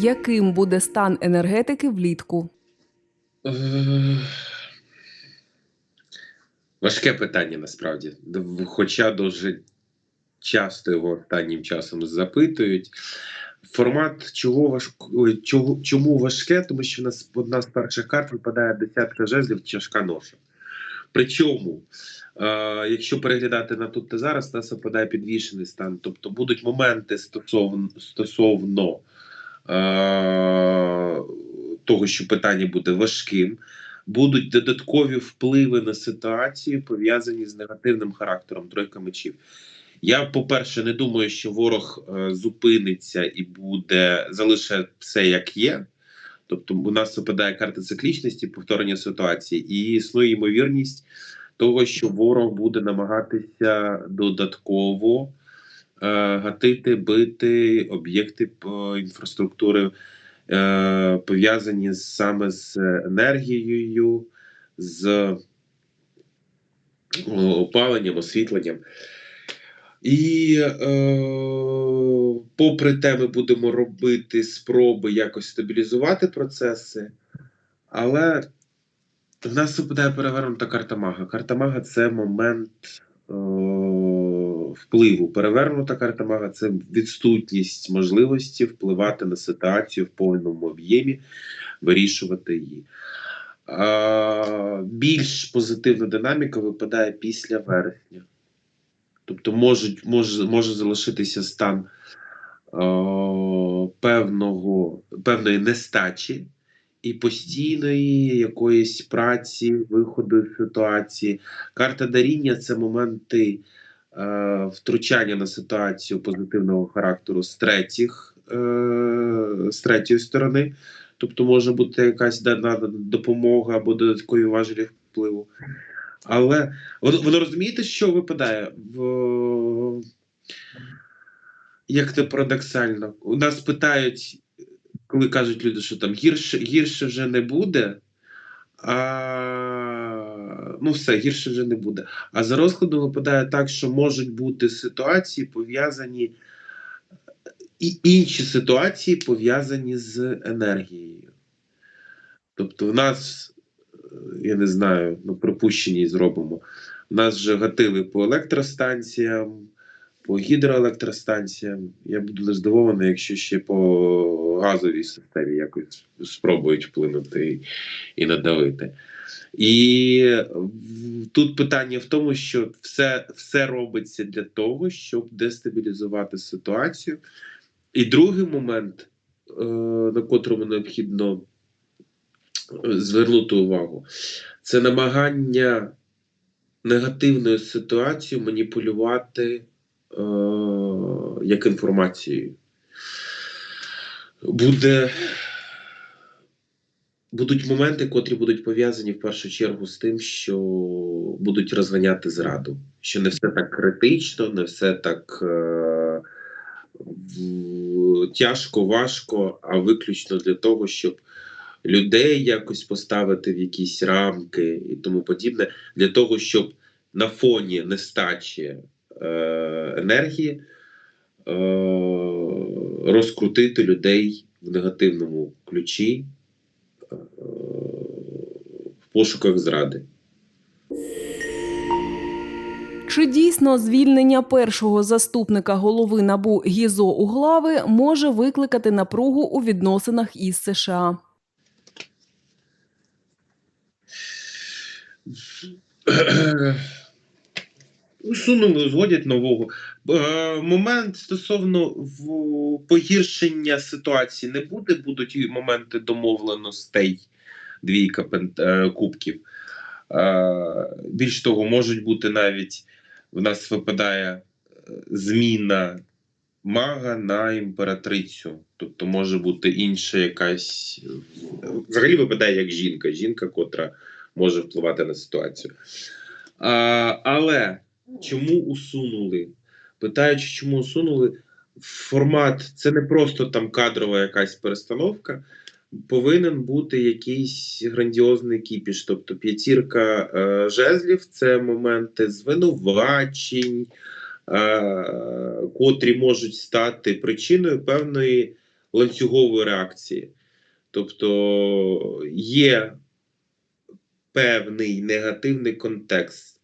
Яким буде стан енергетики влітку? Е, Важке питання насправді. Хоча дуже часто його останнім часом запитують. Формат чого важко, чого, чому важке? Тому що в нас одна з перших карт випадає десятка жезлів тяжка ноша. Причому, е, якщо переглядати на тут та зараз, нас випадає підвішений стан. Тобто будуть моменти стосовно, стосовно того, що питання буде важким, будуть додаткові впливи на ситуацію, пов'язані з негативним характером тройка мечів. Я, по-перше, не думаю, що ворог е, зупиниться і буде залишить все як є. Тобто, у нас випадає карта циклічності, повторення ситуації, і існує ймовірність того, що ворог буде намагатися додатково е, гатити, бити об'єкти е, інфраструктури, е, пов'язані саме з енергією, з е, опаленням, освітленням. І е, попри те, ми будемо робити спроби якось стабілізувати процеси, але в нас випадає перевернута карта мага. Карта мага це момент е, впливу. Перевернута карта мага це відсутність можливості впливати на ситуацію в повному об'ємі, вирішувати її. Більш позитивна динаміка випадає після вересня. Тобто можуть, може, може залишитися стан е, певного, певної нестачі і постійної якоїсь праці, виходу з ситуації. Карта даріння це моменти е, втручання на ситуацію позитивного характеру з третіх, е, з третьої сторони. Тобто може бути якась дана допомога або додаткові важелі впливу. Але воно, воно розумієте, що випадає? В... Як це парадоксально? У нас питають, коли кажуть люди, що там гірше, гірше вже не буде. А... Ну, все, гірше вже не буде. А за розкладом випадає так, що можуть бути ситуації пов'язані і інші ситуації пов'язані з енергією. Тобто, в нас, я не знаю, ну, припущені зробимо. У нас вже гатили по електростанціям, по гідроелектростанціям. Я буду здивований, якщо ще по газовій системі якось спробують вплинути і, надавити. І тут питання в тому, що все, все робиться для того, щоб дестабілізувати ситуацію. І другий момент, е, на котрому необхідно звернути увагу, це намагання негативною ситуацією маніпулювати як інформацією. Буде, будуть моменти, котрі будуть пов'язані в першу чергу з тим, що будуть розганяти зраду. Що не все так критично, не все так е, тяжко, важко, а виключно для того, щоб людей якось поставити в якісь рамки і тому подібне, для того, щоб на фоні нестачі е, енергії е, розкрутити людей в негативному ключі е, в пошуках зради. Чи дійсно звільнення першого заступника голови набу Гізо Углави може викликати напругу у відносинах із США? Усунули, згодять нового. Е, момент стосовно погіршення ситуації не буде, будуть і моменти домовленостей двійка е, кубків. Е, більш того, можуть бути навіть в нас випадає зміна мага на імператрицю. Тобто може бути інша якась. Взагалі випадає як жінка, жінка, котра може впливати на ситуацію. А, але чому усунули? Питаючи, чому усунули, формат це не просто там кадрова якась перестановка. Повинен бути якийсь грандіозний кіпіш. Тобто п'ятірка е, жезлів це моменти звинувачень, е, котрі можуть стати причиною певної ланцюгової реакції. Тобто є певний негативний контекст,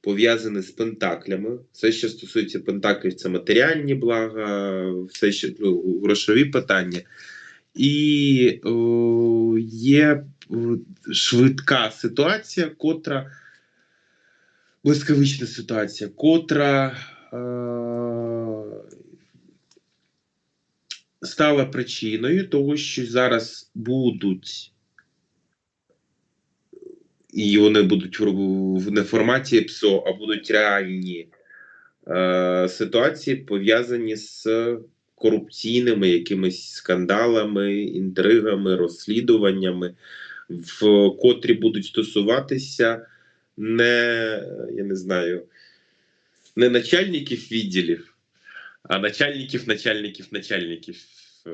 пов'язаний з пентаклями. Все, що стосується пентаклів, це матеріальні блага, все, що ну, грошові питання. І о, є швидка ситуація, котра блискавична ситуація, котра е, стала причиною того, що зараз будуть, і вони будуть в, не форматі ПСО, а будуть реальні е, ситуації, пов'язані з корупційними якимись скандалами, інтригами, розслідуваннями, в котрі будуть стосуватися не, я не знаю, не начальників відділів, а начальників, начальників, начальників е,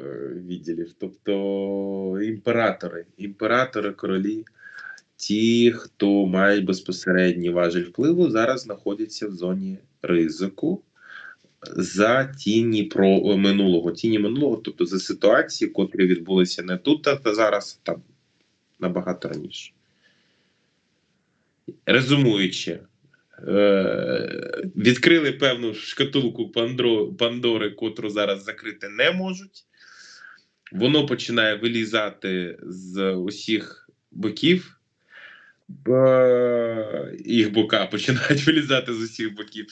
відділів. Тобто імператори, імператори, королі, ті, хто мають безпосередній важель впливу, зараз знаходяться в зоні ризику за тіні про минулого, тіні минулого, тобто за ситуації, котрі відбулися не тут, а зараз там набагато раніше. Резумуючи, е, відкрили певну шкатулку Пандори, котру зараз закрити не можуть. Воно починає вилізати з усіх боків. Їх бока починають вилізати з усіх боків.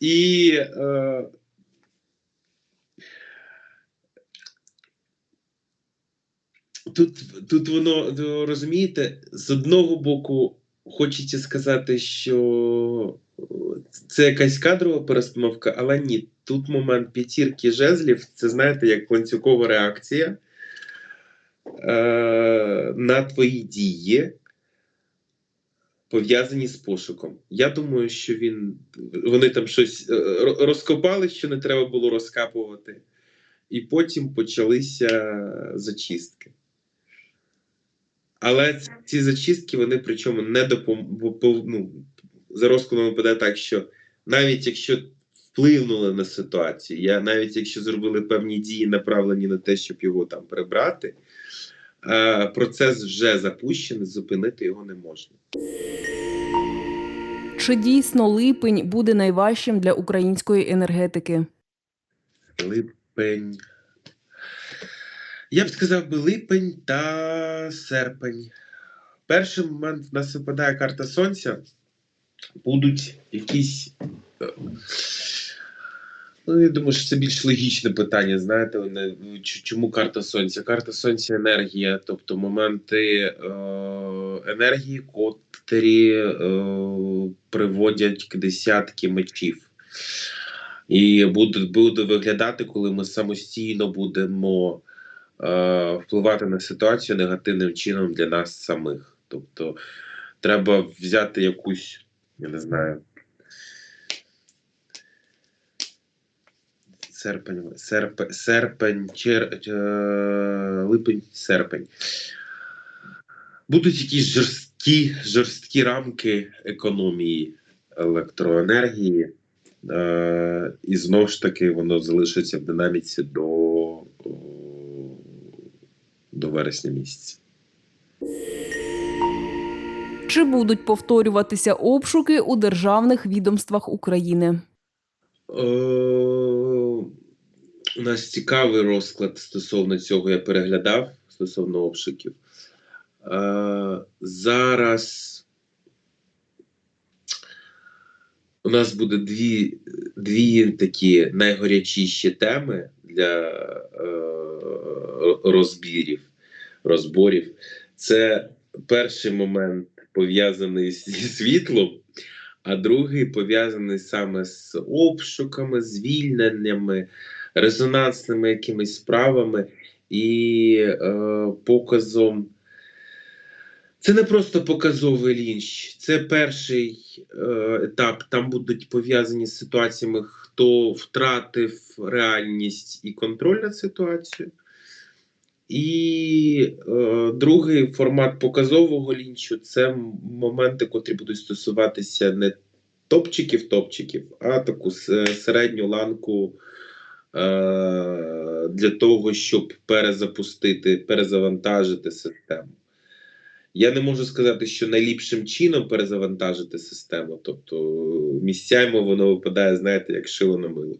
І е, тут, тут воно розумієте, з одного боку, хочеться сказати, що це якась кадрова перестановка, але ні. Тут момент п'ятірки жезлів, це знаєте, як ланцюгова реакція е, на твої дії, пов'язані з пошуком. Я думаю, що він вони там щось е, розкопали, що не треба було розкапувати, і потім почалися зачистки. Але ці зачистки вони причому не допом... ну, за розкладом випадає так, що навіть якщо вплинули на ситуацію, я навіть якщо зробили певні дії, направлені на те, щоб його там прибрати, процес вже запущений, зупинити його не можна. Чи дійсно липень буде найважчим для української енергетики? Липень. Я б сказав би липень та серпень. Перший момент в нас випадає карта сонця. Будуть якісь. Ну, я думаю, що це більш логічне питання. Знаєте, чому карта сонця? Карта сонця енергія, тобто моменти е, енергії, котрі е, приводять к десятки мечів. І буде, буде виглядати, коли ми самостійно будемо е, впливати на ситуацію негативним чином для нас самих. Тобто треба взяти якусь, я не знаю. Серпень, серпень, серпень, чер, е, липень, серпень. Будуть якісь жорсткі, жорсткі рамки економії електроенергії. Е, і знову ж таки воно залишиться в динаміці до, до вересня місяця. Чи будуть повторюватися обшуки у державних відомствах України? Е, у нас цікавий розклад стосовно цього я переглядав стосовно обшуків. Е, зараз у нас буде дві, дві такі найгарячіші теми для е, розбірів, розборів. Це перший момент пов'язаний зі світлом, а другий пов'язаний саме з обшуками, звільненнями, резонансними якимись справами і е, показом. Це не просто показовий лінч, це перший е, етап. Там будуть пов'язані з ситуаціями, хто втратив реальність і контроль над ситуацією. І е, другий формат показового лінчу це моменти, котрі будуть стосуватися не топчиків, топчиків, а таку середню ланку е, для того, щоб перезапустити, перезавантажити систему. Я не можу сказати, що найліпшим чином перезавантажити систему. Тобто місцями воно випадає, знаєте, як шило на мило.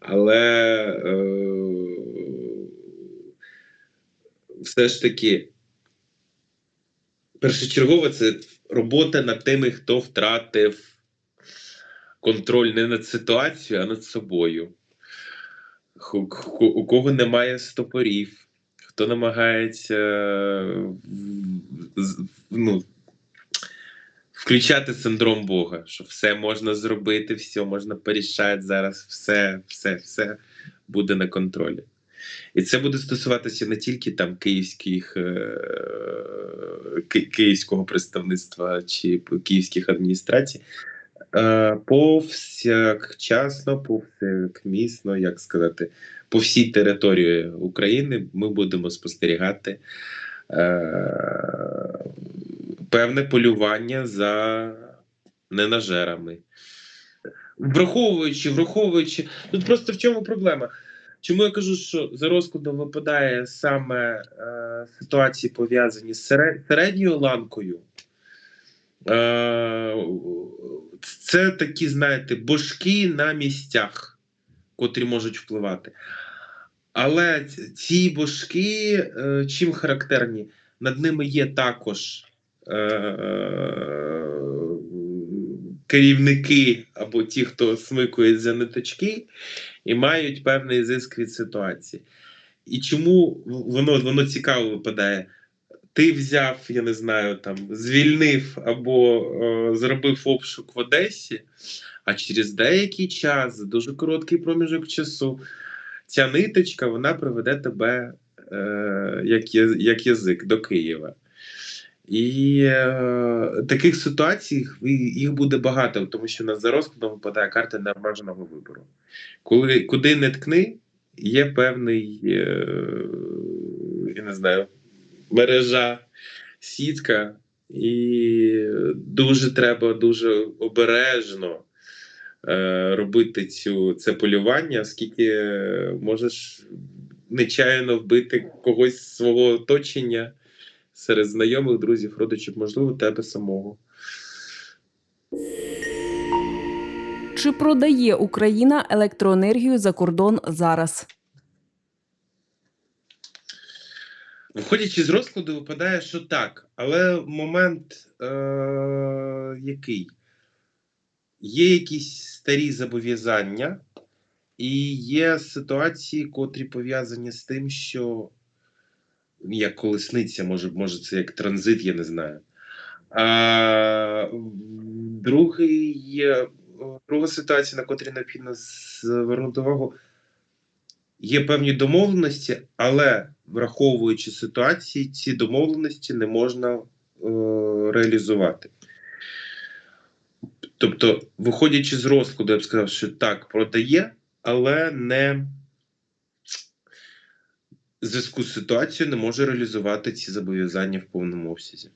Але е, все ж таки, першочергово це робота над тими, хто втратив контроль не над ситуацією, а над собою. У кого немає стопорів, хто намагається ну, включати синдром Бога, що все можна зробити, все можна порішати зараз, все, все, все буде на контролі. І це буде стосуватися не тільки там київських, е, київського представництва чи київських адміністрацій, е, повсякчасно, повсякмісно, як сказати, по всій території України ми будемо спостерігати е, певне полювання за ненажерами. Враховуючи, враховуючи, тут просто в чому проблема? Чому я кажу, що за розкладом випадає саме е, ситуації, пов'язані з середньою ланкою? Е, це такі, знаєте, божки на місцях, котрі можуть впливати. Але ці божки е, чим характерні? Над ними є також е, керівники або ті, хто смикує за ниточки, і мають певний зиск від ситуації. І чому воно, воно цікаво випадає? Ти взяв, я не знаю, там звільнив або е, зробив обшук в Одесі, а через деякий час, дуже короткий проміжок часу, ця ниточка вона приведе тебе е, як, як язик до Києва. І е, таких ситуацій їх буде багато, тому що на за розкладом випадає карта необмеженого вибору. Коли куди не ткни, є певний, е, я не знаю, мережа, сітка, і дуже треба дуже обережно е, робити цю, це полювання, оскільки е, можеш нечаянно вбити когось з свого оточення серед знайомих, друзів, родичів, можливо, тебе самого. Чи продає Україна електроенергію за кордон зараз? Виходячи з розкладу, випадає, що так, але момент е- який? Є якісь старі зобов'язання, і є ситуації, котрі пов'язані з тим, що як колесниця, може, може це як транзит, я не знаю. А, другий друга ситуація, на котрі необхідно звернути увагу, є певні домовленості, але враховуючи ситуації, ці домовленості не можна е, реалізувати. Тобто, виходячи з розкладу, я б сказав, що так, продає, але не зв'язку з ситуацією не може реалізувати ці зобов'язання в повному обсязі.